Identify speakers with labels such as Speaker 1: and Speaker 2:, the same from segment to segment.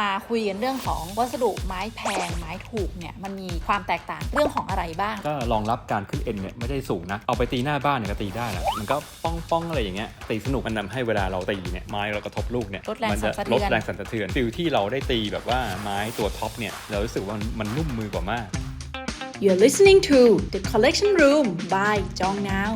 Speaker 1: มาคุยกันเรื่องของวัสดุไม้แพงไม้ถูกเนี่ยมันมีความแตกต่างเรื่องของอะไรบ้าง
Speaker 2: ก็รองรับการขึ้นเอ็นเนี่ยไม่ได้สูงนะ เอาไปตีหน้าบ้านเนี่ยก็ตีได้แหละมันก็ป้องป้องอะไรอย่างเงี้ยตีสนุกมันนำให้เวลาเราตีเนี่ยไม้เรากระทบลูกเนี่ย
Speaker 1: ลดแรง
Speaker 2: มัจะ
Speaker 1: สั่นสะเทื
Speaker 2: ล
Speaker 1: อน
Speaker 2: ดแรงสั่นสะเทือนฟิลที่เราได้ตีแบบว่าไม้ตัวท็อปเนี่ยเรารู้สึกว่ามันมันนุ่มมือกว่ามาก
Speaker 1: You're listening to The Collection Room by จองนาว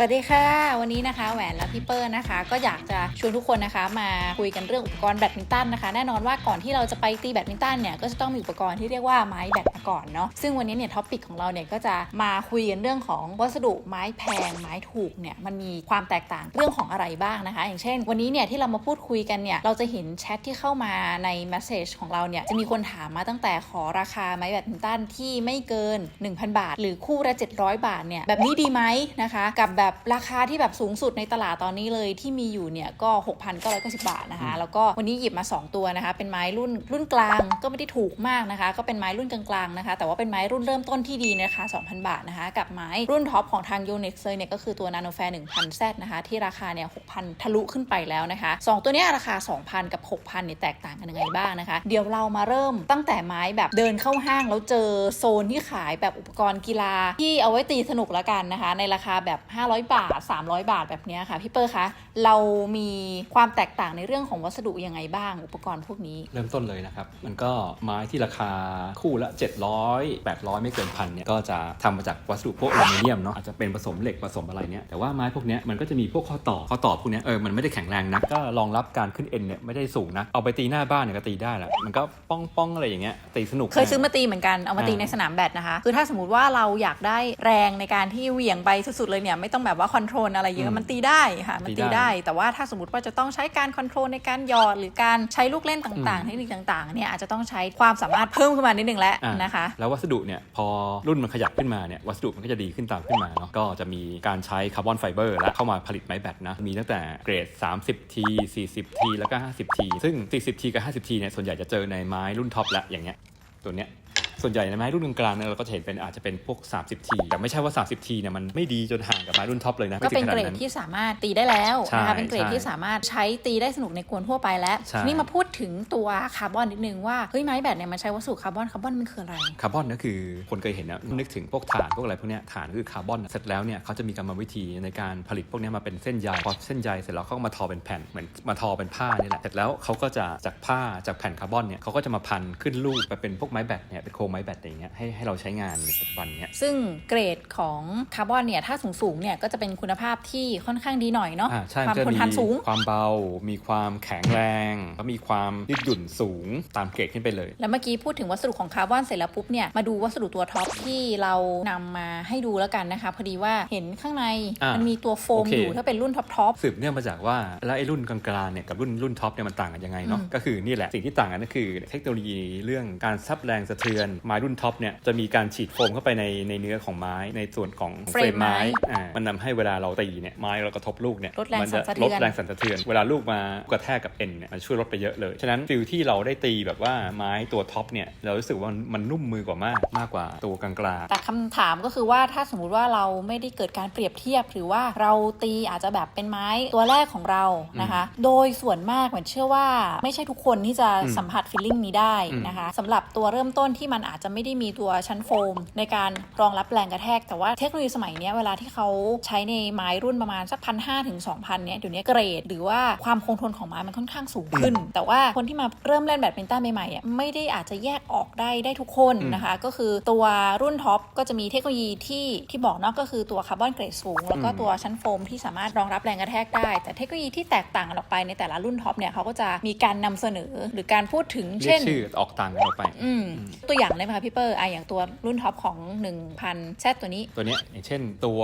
Speaker 1: สวัสดีค่ะ วันนี้นะคะแหวนและพี่เปิ้ลนะคะ ก็อยากจะชวนทุกคนนะคะ มาคุยกันเรื่องอุปกรณ์แบดมินตันนะคะแน่นอนว่าก่อนที่เราจะไปตีแบดมินตันเนี่ยก็จะต้องมีอุปกรณ์ที่เรียกว่าไม้แบดมาก่อนเนาะซึ่งวันนี้เนี่ยท็อปิกของเราเนี่ยก็จะมาคุยกันเรื่องของวัสดุไม้แพงไม้ถูกเนี่ยมันมีความแตกต่างเรื่องของอะไรบ้างนะคะ อย่างเช่น วันนี้เนี่ยที่เรามาพูดคุยกันเนี่ยเราจะเห็นแชทที่เข้ามาในเมสเซจของเราเนี่ยจะมีคนถามมาตั้งแต่ขอราคาไม้แบดมินตันที่ไม่เกิน 1,000 บาท หรือคู่ละ700 บาทเนี่ยแบบนี้ดีไหมนะคะ กับแบบราคาที่แบบสูงสุดในตลาดตอนนี้เลยที่มีอยู่เนี่ยก็ 6,990 บาทนะคะ แล้วก็วันนี้หยิบมา 2 ตัวนะคะ เป็นไม้รุ่นรุ่นกลางก็ไม่ได้ถูกมากนะคะ ก็เป็นไม้รุ่นกลางๆนะคะ แต่ว่าเป็นไม้รุ่นเริ่มต้นที่ดีนะคะ2,000 บาทนะคะ กับไม้รุ่นท็อปของทาง u n i x เลยเนี่ยก็คือตัว Nano Fair 1,000 Z นะคะที่ราคาเนี่ย6,000 ทะลุขึ้นไปแล้วนะคะสองตัวเนี้ยราคา 2,000 กับ 6,000เนี่ยแตกต่างกันยังไงบ้างนะคะ เดี๋ยวเรามาเริ่มตั้งแต่ไม้แบบเดินเข้าห้างแล้วเจอโซนที่ขายแบบอุปกรณ์กีฬาที่เอาไว้ตีสนุกแล้วกันนะคะ ในราคาแบบ 500บาท 300 บาทแบบเนี้ยค่ะ พี่เปอร์คะเรามีความแตกต่างในเรื่องของวัสดุยังไงบ้าง อุปกรณ์พวกนี้
Speaker 2: เริ่มต้นเลยนะครับ มันก็ไม้ที่ราคาคู่ละ 700 800 ไม่เกินพันเนี่ยก็จะทำมาจากวัสดุพวกอลูมิเนียมเนาะอาจจะเป็นผสมเหล็กผสมอะไรเนี่ยแต่ว่าไม้พวกเนี้ยมันก็จะมีพวกข้อต่อข้อต่อพวกเนี้ยเออมันไม่ได้แข็งแรงนักก็รองรับการขึ้นเอ็นเนี่ยไม่ได้สูงนะเอาไปตีหน้าบ้านเนี่ยก็ตีได้แหละมันก็ป้องป้องอะไรอย่างเงี้ยตีสนุก
Speaker 1: เคยซื้อมาตีเหมือนกันเอามาตี
Speaker 2: อ่า
Speaker 1: ในสนามแบดนะคะคือถ้าสมมติว่าเราอยากได้แรงในการที่เหวี่ยงไปสุดๆเลยเนี่ยไม่ต้องแบบว่าคอนโทรลอะไรเย
Speaker 2: อื
Speaker 1: อะ
Speaker 2: ม
Speaker 1: มันตีได้ค่ะมัน
Speaker 2: ตี
Speaker 1: ตี
Speaker 2: ได้
Speaker 1: ได้ แต่ว่าถ้าสมมติว่าจะต้องใช้การคอนโทรลในการหยอดหรือการใช้ลูกเล่นต่างๆ
Speaker 2: อืม
Speaker 1: เทคนิคต่างๆเนี่ยอาจจะต้องใช้ความสามารถเพิ่มขึ้นมานิดนึงแล้ว
Speaker 2: อ่
Speaker 1: นะคะ
Speaker 2: แล้ววัสดุเนี่ยพอรุ่นมันขยับขึ้นมาเนี่ยวัสดุมันก็จะดีขึ้นตามขึ้นมาเนาะก็จะมีการใช้คาร์บอนไฟเบอร์และเข้ามาผลิตไม้แบตนะมีตั้งแต่เกรด 30T 40T แล้วก็ 50T ซึ่ง 40T กับ 50T เนี่ยส่วนใหญ่จะเจอในไม้รุ่นท็อปละอย่างเงี้ยตัวเนี้ย ส่วนใหญ่ในไม้รุ่นกลางๆเนี่ยเราก็จะเห็นเป็นอาจจะเป็นพวก 30T แต่ไม่ใช่ว่า 30T เนี่ยมันไม่ดีจนห่างกับไม้รุ่นท็อปเลยนะ
Speaker 1: ก็
Speaker 2: ไม่ถึ
Speaker 1: เป็น
Speaker 2: งขนา
Speaker 1: เก
Speaker 2: ด
Speaker 1: รด
Speaker 2: นั้น
Speaker 1: ที่สามารถตีได้แล้ว
Speaker 2: ใช่
Speaker 1: นะคะเป็นเกรด
Speaker 2: ใช่
Speaker 1: ที่สามารถใช้ตีได้สนุกในกวนทั่วไปแล้ว
Speaker 2: ใช่
Speaker 1: ทีนี่มาพูดถึงตัวคาร์บอนนิดนึงว่าเฮ้ยไม้แบตเนี่ยมันใช้วัสดุคาร์บอนคาร์บอนมันคืออะไร
Speaker 2: คาร์บอนก็คือคนเคยเห็นนะนึกถึงพวกถ่านพวกอะไรพวกเนี้ยถ่านก็คือคาร์บอนเสร็จแล้วเนี่ยเขาจะมีกรรมวิธีในการผลิตพวกเนี้ยมาเป็นเส้นใยพอเส้นใยเสร็จแล้วเขาก็มาทอเป็นแผ่นเหมือนมาทอเป็นผ้านี่แหละเสร็จแล้วเขาก็จะจากผ้าจากแผ่นคาร์บอนเนี่ยเขาก็จะมาพันขึ้นรูปไปเป็นพวกไม้แบตเนี่ยเป็นโครงไม้แบตอย่างเงี้ยให้ให้เราใช้งานในปัจจุบันเนี้ย
Speaker 1: ซึ่งเกรดของคาร์บอนเนี่ยถ้าสูงสูงๆเนี่ยก็จะเป็นคุณภาพที่ค่อนข้างดีหน่อยเนาะ
Speaker 2: อ่าใช่
Speaker 1: ความ
Speaker 2: จะ
Speaker 1: ทน
Speaker 2: มี
Speaker 1: ทานสูง
Speaker 2: ความเบา มีความแข็งแรง แล้วมีความยืดหยุ่นสูงตามเกรดขึ้นไปเลย
Speaker 1: แล้วเมื่อกี้พูดถึงวัสดุของคาร์บอนเสร็จแล้วปุ๊บเนี่ยมาดูวัสดุตัวท็อปที่เรานำมาให้ดูแล้วกันนะคะพอดีว่าเห็นข้างใน
Speaker 2: อ่ามั
Speaker 1: มันมีตัวโฟม
Speaker 2: โอเค
Speaker 1: อยู่ถ้าเป็นรุ่นท็อปท็อป
Speaker 2: สืบเนื่องมาจากว่าแล้วไอ้รุ่นกลางๆเนี่ยกับรุ่นรุ่นท็อปเนี่ยมันต่างกันยังไงเนาะ
Speaker 1: อืม
Speaker 2: ก็คือนี่แหละสิ่งที่ต่างกันก็คือเทคโนโลยีเรื่องการซับแรงสะเทือนไม้รุ่นท็อปเนี่ยจะมีการฉีดโฟมเข้าไปในในเนื้อของไม้ในส่วนของเฟรมไม้อ่ามันนำให้เวลาเราตีเนี่ยไม้เรากระทบลูกเนี่ย
Speaker 1: ลดแรง
Speaker 2: มั
Speaker 1: สั่
Speaker 2: จะ
Speaker 1: นสะ
Speaker 2: ล
Speaker 1: เทื
Speaker 2: ด
Speaker 1: อน
Speaker 2: แรงสั่นสะเทือนเวลาลูกมากระแทกกับเอ็นเนี่ยมันช่วยลดไปเยอะเลย ฉะนั้นฟิลที่เราได้ตีแบบว่าไม้ตัวท็อปเนี่ยเรารู้สึกว่ามันมันนุ่มมือกว่ามากมากกว่าตัวกลางๆ
Speaker 1: แต่คำถามก็คือว่าถ้าสมมุติว่าเราไม่ได้เกิดการเปรียบเทียบ หรือว่าเราตีอาจจะแบบเป็นไม้ตัวแรกของเรานะคะ โดยส่วนมากเหมือนเชื่อว่า ไม่ใช่ทุกคนที่จะ
Speaker 2: อืม
Speaker 1: สัมผัสฟีลลิ่งนี้ได้
Speaker 2: อืม
Speaker 1: นะคะสำหรับตัวเริ่มต้นที่มันอาจจะไม่ได้มีตัวชั้นโฟม ในการรองรับแรงกระแทก แต่ว่าเทคโนโลยีสมัยเนี้ยเวลาที่เขาใช้ในไม้รุ่นประมาณสักพันห้าถึงสองพันเนี้ยเดี๋ยวนี้เกรด หรือว่าความคงทนของไม้มันค่อนข้างสูงขึ้น แต่ว่าคนที่มาเริ่มเล่นแบดมินตันใหม่ๆอะไม่ได้อาจจะแยกออกได้ได้ทุกคน
Speaker 2: อืม
Speaker 1: นะคะ ก็คือตัวรุ่นท็อปก็จะมีเทคโนโลยีที่ที่บอกเนาะก็คือตัวคาร์บอนเกรดสูง แล้วก็
Speaker 2: อืม
Speaker 1: ตัวชั้นโฟมที่สามารถรองรับแรงกระแทกได้ แต่เทคโนโลยีที่แตกต่างกันออกไปในแต่ละรุ่นท็อปเนี่ยเขาก็จะมีการนำเสนอหรือการพูดถึง
Speaker 2: เรีย
Speaker 1: เช่
Speaker 2: ก
Speaker 1: น
Speaker 2: ชื่อออกต่างกันออกไป
Speaker 1: อืมตัวอย่างได้ไหมคะพี่เปอร์อะอย่างตัวรุ่นท็อปของ 1000แซตัวนี้
Speaker 2: ตัวเนี้ยอย่างเช่นตัว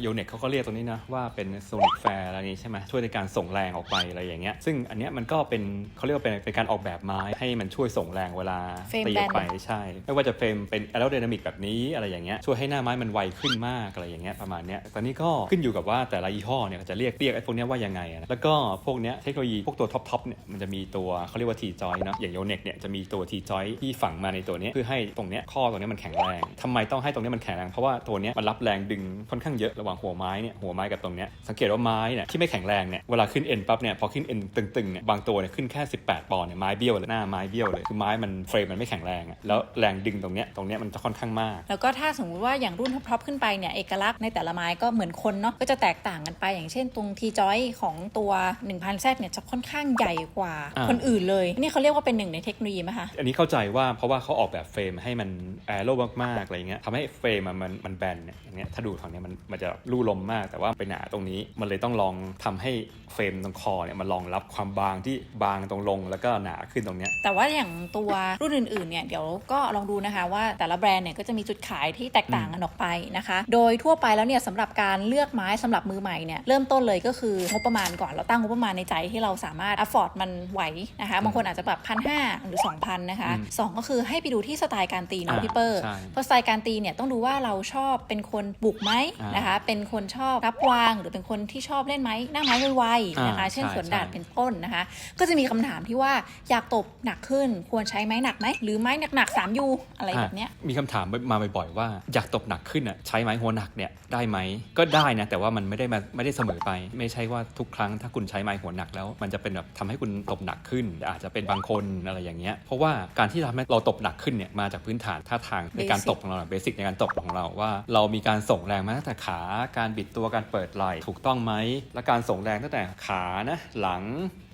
Speaker 2: โยเน็กเขาก็เรียกตัวนี้นะ ว่าเป็นโซนิกแฟร์อะไรนี้ใช่ไหมช่วยในการส่งแรงออกไปอะไรอย่างเงี้ยซึ่งอันเนี้ยมันก็เป็นเขาเรียกว่าเป็นเป็นการออกแบบไม้ให้มันช่วยส่งแรงเวลา
Speaker 1: เฟรม
Speaker 2: ตีออกไป
Speaker 1: แบน
Speaker 2: ใช่ ไม่ว่าจะเฟรมเป็นแอโรไดนามิกแบบนี้อะไรอย่างเงี้ยช่วยให้หน้าไม้มันไวขึ้นมากอะไรอย่างเงี้ยประมาณเนี้ยตอนนี้ก็ขึ้นอยู่กับว่าแต่ละยี่ห้อเนี่ยจะเรียกเรียกไอ้พวกเนี้ยว่ายังไงอะนะแล้วก็พวกเนี้ยเทคโนโลยีพวกตัวท็อปๆเนี่ยมันจะมีตัวเขาเรียกว่าทีจอยเนาะอย่างโยเน็กเนี่ยจะมีตัวทีจอยที่ฝังมาในตัวเนี้ยเพื่อพื่อให้ตรงเนี้ยข้อตรงเนี้ยมันแข็งแรงทำไมต้องให้ตรงเนี้ยมันแข็งแรงเพราะว่าตัวเนี้ยมันรับแรงดึงค่อนข้างเยอะระหว่างหัวไม้เนี่ยหัวไม้กับตรงเนี้ยสังเกตว่าไม้เนี่ยที่ไม่แข็งแรงเนี่ยเวลาขึ้นเอ็นปั๊บเนี่ยพอขึ้นเอ็นตึงๆเนี่ยบางตัวเนี่ยขึ้นแค่ 18 ปอนด์เนี่ยไม้เบี้ยวเลยหน้าไม้เบี้ยวเลยคือไม้มันเฟรมมันไม่แข็งแรงอะแล้วแรงดึงตรงเนี้ยตรงเนี้ยมันจะค่อนข้างมาก
Speaker 1: แล้วก็ถ้าสมมุติว่าอย่างรุ่นท็อปๆขึ้นไปเนี่ยเอกลักษณ์ในแต่ละไม้ก็เหมือนคนเนาะก็จะแตกต่างกันไปอย่างเช่นตรงทีจอยของตัว 1000 z เนี่ยจะค่อนข้างใหญ่กว่า
Speaker 2: อ่า
Speaker 1: คนอื่นเลยนี่เขาเรียกว่าเป็นหนึ่งในเทคโนโลยีไหมคะ
Speaker 2: อันนี้เข้าใจว่าเพราะว่าเขาออกแบบเฟรมให้มันแอโรมากๆอะไรเงี้ยทำให้เฟรมอะมันมันแบนเนี่ยอย่างเงี้ยถ้าดูฝั่งเนี้ยมันมันจะลู่ลมมากแต่ว่าไปหนาตรงนี้มันเลยต้องลองทำให้เฟรมตรงคอเนี่ยมันรองรับความบางที่บางตรงลงแล้วก็หนาขึ้นตรงเนี้ย
Speaker 1: แต่ว่าอย่างตัวรุ่นอื่นๆเนี่ยเดี๋ยวก็ลองดูนะคะว่าแต่ละแบรนด์เนี่ยก็จะมีจุดขายที่แตกต่างกันออกไปนะคะ โดยทั่วไปแล้วเนี่ยสำหรับการเลือกไม้สำหรับมือใหม่เนี่ยเริ่มต้นเลยก็คืองบประมาณก่อนเราตั้งงบประมาณในใจที่เราสามารถ afford มันไหวนะคะบางคนอาจจะแบบพันห้าหรือ2,000นะคะ
Speaker 2: อืม
Speaker 1: สองก็คือให้ไปดูที่สไตล์การตีเนาะ
Speaker 2: อ่า
Speaker 1: พี่เปอร์
Speaker 2: ใช่
Speaker 1: เพราะสไตล์การตีเนี่ยต้องดูว่าเราชอบเป็นคนบุกไหม
Speaker 2: อ่าน
Speaker 1: นะคะเป็นคนชอบรับวาง หรือเป็นคนที่ชอบเล่นไม้หน้าไม้ไวๆนะคะ
Speaker 2: อ่า
Speaker 1: เช่น
Speaker 2: ใช่
Speaker 1: สวนดาด
Speaker 2: ใช่
Speaker 1: เป็นต้นนะคะ ก็จะมีคำถามที่ว่าอยากตบหนักขึ้นควรใช้ไม้หนักไหมหรือไม้หนักๆ3ยูอะไรแบบเนี้ย
Speaker 2: มีคำถามมาบ่อยๆว่าอยากตบหนักขึ้นอะใช้ไม้หัวหนักเนี่ยได้ไหมก็ได้นะแต่ว่ามันไม่ได้มาไม่ได้เสมอไป ไม่ใช่ว่าทุกครั้งถ้าคุณใช้ไม้หัวหนักแล้ว มันจะเป็นแบบทำให้คุณตบหนักขึ้น อาจจะเป็นบางคนอะไรอย่างเงี้ยเพราะว่าการที่ทำให้เราตบหนักขึ้นเนี่ยมาจากพื้นฐานท่าทางในการ
Speaker 1: Basic
Speaker 2: ตบของเราเบสิกในการตบของเราว่า เรามีการส่งแรงมาตั้งแต่ขา การบิดตัวการเปิดไหล่ถูกต้องไหมและการส่งแรงตั้งแต่ขานะหลัง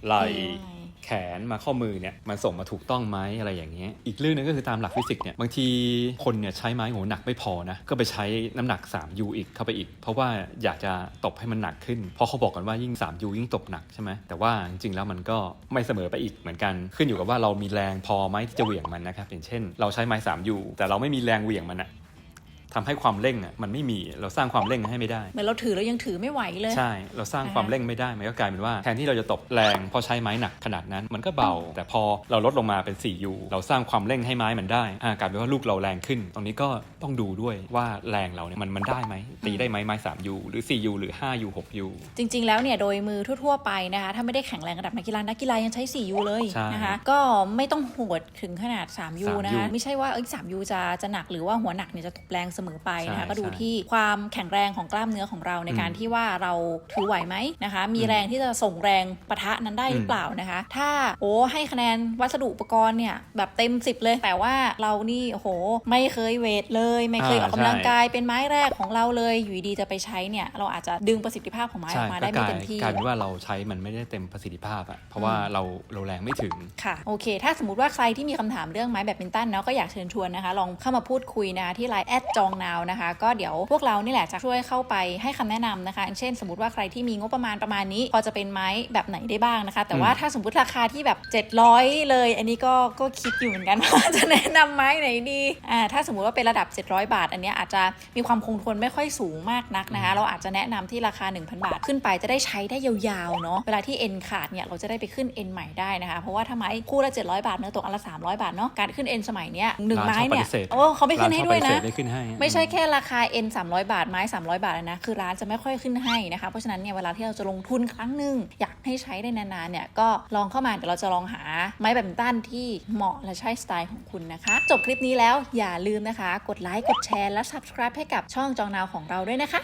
Speaker 2: ไหล่ แขนมาข้อมือเนี่ยมันส่งมาถูกต้องไหมอะไรอย่างเงี้ยอีกเรื่องหนึงก็คือตามหลักฟิสิกส์เนี่ยบางทีคนเนี่ยใช้ไม้หัวหนักไม่พอนะก็ไปใช้น้ำหนัก 3U อีกเข้าไปอีก เพราะว่าอยากจะตบให้มันหนักขึ้น เพราะเขาบอกกันว่ายิ่ง 3U ยิ่งตบหนักใช่ไหมแต่ว่าจริงๆแล้วมันก็ไม่เสมอไปอีกเหมือนกัน ขึ้นอยู่กับว่าเรามีแรงพอไหมที่จะเหวี่ยงมันนะครับอย่างเช่น เราใช้ไม้ 3U แต่เราไม่มีแรงเหวี่ยงมันอะ ทำให้ความเร่งอะมันไม่มีเราสร้างความเร่งให้ไม่ได้
Speaker 1: เหมือนเราถือแล้วยังถือไม่ไหวเลย
Speaker 2: ใช่ เราสร้าง
Speaker 1: อ่าฮะ
Speaker 2: ความเร่งไม่ได้มันก็กลายเป็นว่าแทนที่เราจะตบแรงพอใช้ไม้หนักขนาดนั้น มันก็เบา แต่พอเราลดลงมาเป็น 4U เราสร้างความเร่งให้ไม้มันได้อ่ากลายเป็นว่าลูกเราแรงขึ้น ตรงนี้ก็ต้องดูด้วยว่าแรงเราเนี่ยมันมันได้ไหมตีได้ไหมไม้ 3U หรือ 4U หรือ 5U 6U
Speaker 1: จริง ๆ แล้วเนี่ยโดยมือทั่วๆไปนะคะถ้าไม่ได้แข็งแรงระดับนักกีฬานักกีฬายังใช้ 4U เลย
Speaker 2: ใช่
Speaker 1: นะคะก็ไม่ต้องโหดถึงขนาด 3U
Speaker 2: 3U
Speaker 1: นะคะไม่ใช่ว่าเอ้ย 3U จะจะหนักหรือว่าหัวหนักเนี่ยจะตบแรงเสมอไปนะคะ
Speaker 2: ใช่
Speaker 1: ก็ดู
Speaker 2: ใช่
Speaker 1: ที่ความแข็งแรงของกล้ามเนื้อของเราในการ
Speaker 2: อืม
Speaker 1: ที่ว่าเราถือไหวไหมนะคะ มี
Speaker 2: อืม
Speaker 1: แรงที่จะส่งแรงปะทะนั้นได้หรือเปล่านะคะ ถ้าโอ้ให้คะแนนวัสดุอุปกรณ์เนี่ยแบบเต็ม 10 เลย แต่ว่าเรานี่โอ้โหไม่เคยเวทเลย ไม่เคยออกกำลังกายเป็นไม้แรกของเราเลย อยู่ดีๆจะไปใช้เนี่ยเราอาจจะดึงประสิทธิภาพของไม้อ
Speaker 2: ใช่
Speaker 1: อกมา
Speaker 2: ก็
Speaker 1: ได้
Speaker 2: ก
Speaker 1: ไม่
Speaker 2: ลาย
Speaker 1: เต็มที่
Speaker 2: กลายเป็นว่าเราใช้มันไม่ได้เต็มประสิทธิภาพอะเพราะว่าเราเราแรงไม่ถึง
Speaker 1: ค่ะโอเค ถ้าสมมติว่าใครที่มีคำถามเรื่องไม้แบดมินตันเนาะก็อยากเชิญชวนนะคะ ลองเข้ามาพูดคุยนะคะที่ไลน์แอดจองนาวนะคะ ก็เดี๋ยวพวกเรานี่แหละจะช่วยเข้าไปให้คำแนะนำนะคะอย่างเช่น สมมติว่าใครที่มีงบประมาณประมาณนี้ พอจะเป็นไม้แบบไหนได้บ้างนะคะ แต่ว่า
Speaker 2: อืม
Speaker 1: ถ้าสมมติราคาที่แบบ 700 เลย อันนี้ก็ก็คิดอยู่เหมือนกันว่าจะแนะนำไม้ไหนดีอ่าถ้าสมมติว่าเป็นระดับ 700 บาท อันเนี้ยอาจจะมีความคงทนไม่ค่อยสูงมากนักนะคะ เราอาจจะแนะนำที่ราคา 1,000 บาท ขึ้นไปจะได้ใช้ได้ยาวๆเนาะเวลาที่เอ็นขาดเนี่ยเราจะได้ไปขึ้นเอ็นใหม่ได้นะคะ เพราะว่าถ้าไม้คู่ละ 700 บาทเนื้อตกอันละ300 บาทเนาะการขึ้นเอ็นสมัยเนี้ยหนึ่ง
Speaker 2: ร้าน
Speaker 1: ไม้
Speaker 2: ชอบ
Speaker 1: เนี่ย
Speaker 2: ปฏิเสธ
Speaker 1: โอ้เขาไม่ขึ้นให้ด้วย
Speaker 2: ร้า
Speaker 1: นะ
Speaker 2: ชอบปฏิเสธไม่ขึ้นให้
Speaker 1: ไม่ใช่แค่ราคา N 300 บาทไม้ 300 บาทเลยนะคือร้านจะไม่ค่อยขึ้นให้นะคะ เพราะฉะนั้นเนี่ยเวลาที่เราจะลงทุนครั้งหนึ่งอยากให้ใช้ได้นานๆเนี่ยก็ลองเข้ามาเดี๋ยวเราจะลองหาไม้แบดมินตันที่เหมาะและใช่สไตล์ของคุณนะคะ จบคลิปนี้แล้วอย่าลืมนะคะ กดไลค์กดแชร์และ subscribe ให้กับช่องจองนาวของเราด้วยนะคะ